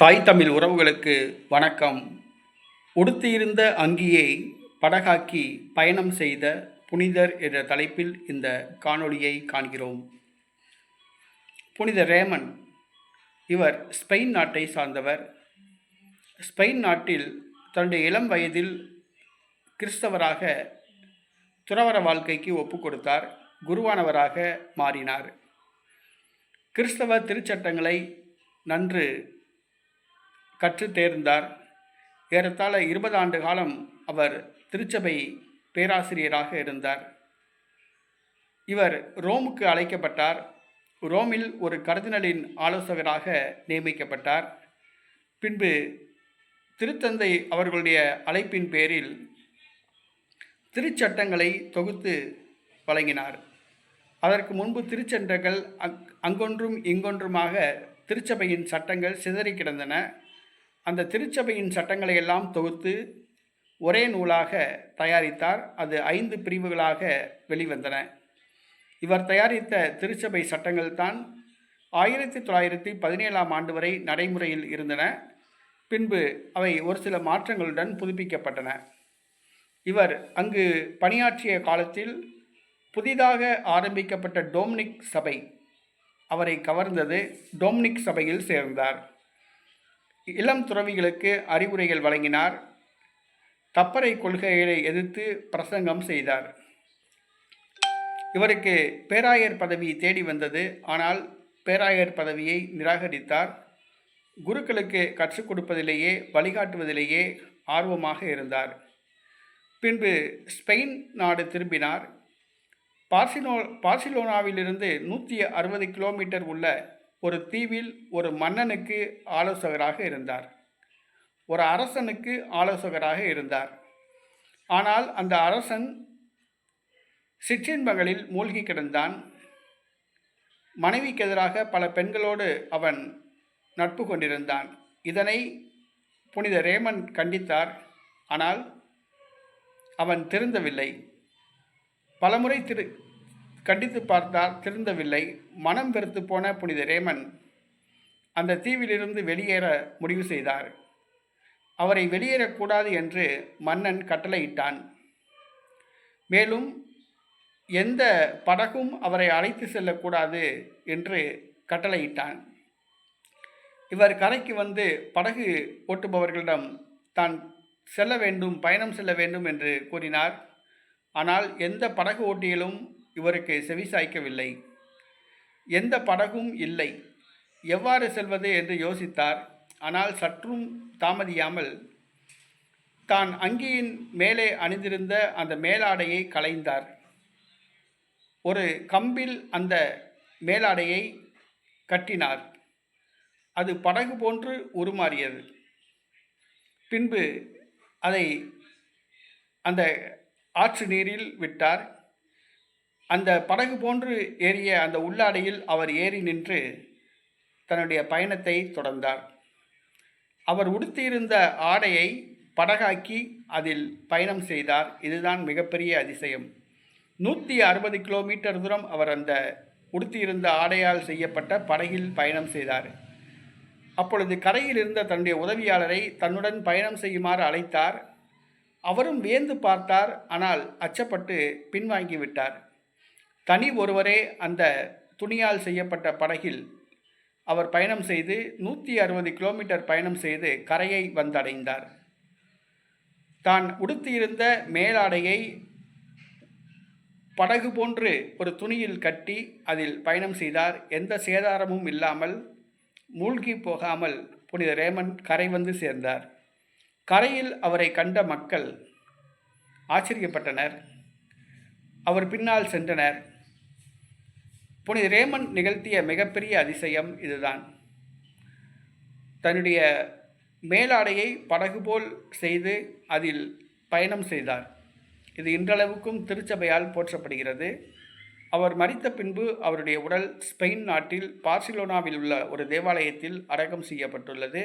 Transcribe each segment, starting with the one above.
தாய் தமிழ் உறவுகளுக்கு வணக்கம். உடுத்தியிருந்த அங்கியை படகாக்கி பயணம் செய்த புனிதர் என்ற தலைப்பில் இந்த காணொளியை காண்கிறோம். புனித ரேமன் இவர் ஸ்பெயின் நாட்டை சார்ந்தவர். ஸ்பெயின் நாட்டில் தன்னுடைய இளம் வயதில் கிறிஸ்தவராக துறவர வாழ்க்கைக்கு ஒப்பு கொடுத்தார் குருவானவராக மாறினார். கிறிஸ்தவ திருச்சட்டங்களை நன்று கற்று தேர்ந்தார். ஏறத்தாழ இருபது ஆண்டு காலம் அவர் திருச்சபை பேராசிரியராக இருந்தார். இவர் ரோமுக்கு அழைக்கப்பட்டார். ரோமில் ஒரு கர்தினலின் ஆலோசகராக நியமிக்கப்பட்டார். பின்பு திருத்தந்தை அவர்களுடைய அழைப்பின் பேரில் திருச்சட்டங்களை தொகுத்து வழங்கினார். அதற்கு முன்பு திருச்சட்டங்கள் அங் அங்கொன்றும் இங்கொன்றுமாக திருச்சபையின் சட்டங்கள் சிதறி கிடந்தன. அந்த திருச்சபையின் சட்டங்களை எல்லாம் தொகுத்து ஒரே நூலாக தயாரித்தார். அது ஐந்து பிரிவுகளாக வெளிவந்தன. இவர் தயாரித்த திருச்சபை சட்டங்கள் தான் ஆயிரத்தி தொள்ளாயிரத்தி பதினேழாம் ஆண்டு வரை நடைமுறையில் இருந்தன. பின்பு அவை ஒரு சில மாற்றங்களுடன் புதுப்பிக்கப்பட்டன. இவர் அங்கு பணியாற்றிய காலத்தில் புதிதாக ஆரம்பிக்கப்பட்ட டோம்னிக் சபை. அவரை கவர்ந்தது டோம்னிக் சபையில் சேர்ந்தார். இளம் துறவிகளுக்கு அறிவுரைகள் வழங்கினார். தப்பறை கொள்கைகளை எதிர்த்து பிரசங்கம் செய்தார். இவருக்கு பேராயர் பதவி தேடி வந்தது. ஆனால் பேராயர் பதவியை நிராகரித்தார். குருக்களுக்கு கற்றுக் கொடுப்பதிலேயே வழிகாட்டுவதிலேயே ஆர்வமாக இருந்தார். பின்பு ஸ்பெயின் நாடு திரும்பினார். பார்சிலோ பார்சிலோனாவிலிருந்து நூற்றி அறுபது கிலோமீட்டர் உள்ள ஒரு தீவில் ஒரு மன்னனுக்கு ஆலோசகராக இருந்தார். ஒரு அரசனுக்கு ஆலோசகராக இருந்தார். ஆனால் அந்த அரசன் சிற்றின்பங்களில் மூழ்கி கிடந்தான். மனைவிக்கு எதிராக பல பெண்களோடு அவன் நட்பு கொண்டிருந்தான். இதனை புனித ரேமன் கண்டித்தார். ஆனால் அவன் திருந்தவில்லை. பலமுறை திரு கண்டித்து பார்த்தால் திருந்தவில்லை. மனம் வெறுத்து போன புனித ரேமன் அந்த தீவிலிருந்து வெளியேற முடிவு செய்தார். அவரை வெளியேறக்கூடாது என்று மன்னன் கட்டளையிட்டான். மேலும் எந்த படகும் அவரை அழைத்து செல்லக்கூடாது என்று கட்டளையிட்டான். இவர் கரைக்கு வந்து படகு ஓட்டுபவர்களிடம் தான் செல்ல வேண்டும் பயணம் செல்ல வேண்டும் என்று கூறினார். ஆனால் எந்த படகு ஓட்டியிலும் இவருக்கு செவிசாய்க்கவில்லை. எந்த படகும் இல்லை. எவ்வாறு செல்வது என்று யோசித்தார். ஆனால் சற்றும் தாமதியாமல் தான் அங்கியின் மேலே அணிந்திருந்த அந்த மேலாடையை களைந்தார். ஒரு கம்பில் அந்த மேலாடையை கட்டினார். அது படகு போன்று உருமாறியது. பின்பு அதை அந்த ஆற்று நீரில் விட்டார். அந்த படகு போன்று ஏறிய அந்த உள்ளாடையில் அவர் ஏறி நின்று தன்னுடைய பயணத்தை தொடர்ந்தார். அவர் உடுத்தியிருந்த ஆடையை படகாக்கி அதில் பயணம் செய்தார். இதுதான் மிகப்பெரிய அதிசயம். நூற்றி அறுபது கிலோமீட்டர் தூரம் அவர் அந்த உடுத்தியிருந்த ஆடையால் செய்யப்பட்ட படகில் பயணம் செய்தார். அப்பொழுது கரையில் இருந்த தன்னுடைய உதவியாளரை தன்னுடன் பயணம் செய்யுமாறு அழைத்தார். அவரும் வியந்து பார்த்தார். ஆனால் அச்சப்பட்டு பின்வாங்கி விட்டார் தனி ஒருவரே அந்த துணியால் செய்யப்பட்ட படகில் அவர் பயணம் செய்து நூற்றி அறுபது கிலோமீட்டர் பயணம் செய்து கரையை வந்தடைந்தார். தான் உடுத்தியிருந்த மேலாடையை படகு போன்று ஒரு துணியில் கட்டி அதில் பயணம் செய்தார். எந்த சேதாரமும் இல்லாமல் மூழ்கி போகாமல் புனித ரேமன் கரை வந்து சேர்ந்தார். கரையில் அவரை கண்ட மக்கள் ஆச்சரியப்பட்டனர். அவர் பின்னால் சென்றனர். புனித ரேமன் நிகழ்த்திய மிகப்பெரிய அதிசயம் இதுதான். தன்னுடைய மேலாடையை படகு போல் செய்து அதில் பயணம் செய்தார். இது இன்றளவுக்கும் திருச்சபையால் போற்றப்படுகிறது. அவர் மறித்த பின்பு அவருடைய உடல் ஸ்பெயின் நாட்டில் பார்சிலோனாவில் உள்ள ஒரு தேவாலயத்தில் அடக்கம் செய்யப்பட்டுள்ளது.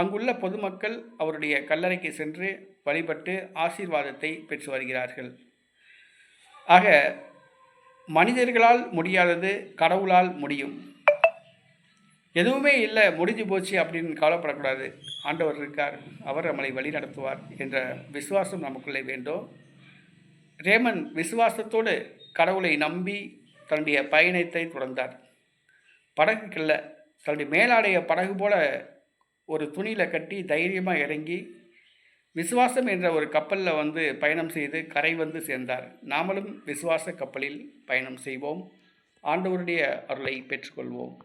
அங்குள்ள பொதுமக்கள் அவருடைய கல்லறைக்கு சென்று வழிபட்டு ஆசீர்வாதத்தை பெற்று வருகிறார்கள். ஆக மனிதர்களால் முடியாதது கடவுளால் முடியும். எதுவுமே இல்லை முடிஞ்சு போச்சு அப்படின்னு கவலைப்படக்கூடாது. ஆண்டவர் இருக்கார் அவர் நம்மளை வழி நடத்துவார் என்ற விசுவாசம் நமக்குள்ளே வேண்டும். ரேமன் விசுவாசத்தோடு கடவுளை நம்பி தன்னுடைய பயணத்தை தொடர்ந்தார். படகுக்கில்ல தன்னுடைய மேலாடைய படகு போல ஒரு துணியில் கட்டி தைரியமாக இறங்கி விசுவாசம் என்ற ஒரு கப்பலில் வந்து பயணம் செய்து கரை வந்து சேர்ந்தார். நாமளும் விசுவாச கப்பலில் பயணம் செய்வோம். ஆண்டவருடைய அருளை பெற்றுக்கொள்வோம்.